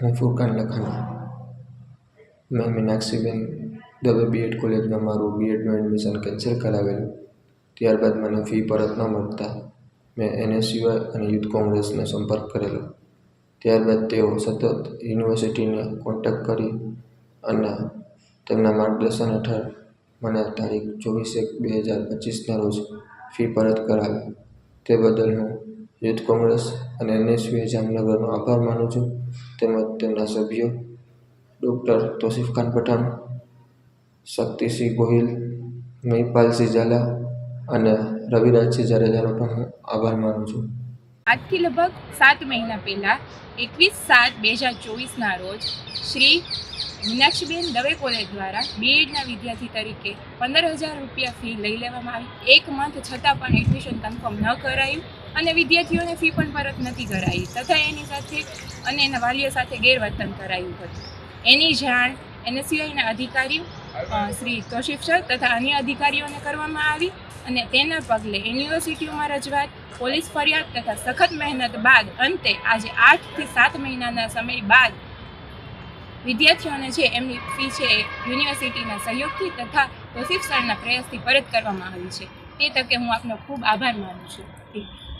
હું ફુરકાન લખાણી મેં મીનાક્ષીબેન દવે બીએડ કોલેજમાં મારું બીએડનું એડમિશન કેન્સલ કરાવેલું. ત્યારબાદ મને ફી પરત ન મળતા મેં એનએસયુઆઈ અને યુથ કોંગ્રેસનો સંપર્ક કરેલો. ત્યારબાદ તેઓ સતત યુનિવર્સિટીને કોન્ટેક્ટ કરી અને તેમના માર્ગદર્શન હેઠળ મને તારીખ ચોવીસ એક બે હજાર પચીસના રોજ ફી પરત કરાવી તે બદલ હું યુથ કોંગ્રેસ અને એનએસયુએ જામનગરનો આભાર માનું છું. તેમજ તેમના સભ્યો ડૉક્ટર તોસીફ ખાન પઠાણ, શક્તિસિંહ ગોહિલ, મહિપાલસિંહ ઝાલા અને રવિરાજસિંહ જાડેજાનો પણ હું આભાર માનું છું. આજથી લગભગ સાત મહિના પહેલાં, એકવીસ સાત બે હજાર ચોવીસના રોજ શ્રી મીનાક્ષીબેન દવે કોલેજ દ્વારા બીએડના વિદ્યાર્થી તરીકે પંદર હજાર રૂપિયા ફી લઈ લેવામાં આવી. એક મંથ છતાં પણ એડમિશન કન્ફર્મ ન કરાયું. અને વિદ્યાર્થીઓને ફી પણ પરત નથી કરાવી તથા એની સાથે અને એના વાલીઓ સાથે ગેરવર્તન કરાયું હતું. એની જાણ એનએસયુઆઈના અધિકારીઓ શ્રી તોશીફ સર તથા અન્ય અધિકારીઓને કરવામાં આવી અને તેના પગલે યુનિવર્સિટીઓમાં રજૂઆત, પોલીસ ફરિયાદ તથા સખત મહેનત બાદ અંતે આજે આઠથી સાત મહિનાના સમય બાદ વિદ્યાર્થીઓને છે એમની ફી છે યુનિવર્સિટીના સહયોગથી તથા તોસીફ સરના પ્રયાસથી પરત કરવામાં આવી છે. તે તકે હું આપનો ખૂબ આભાર માનું છું.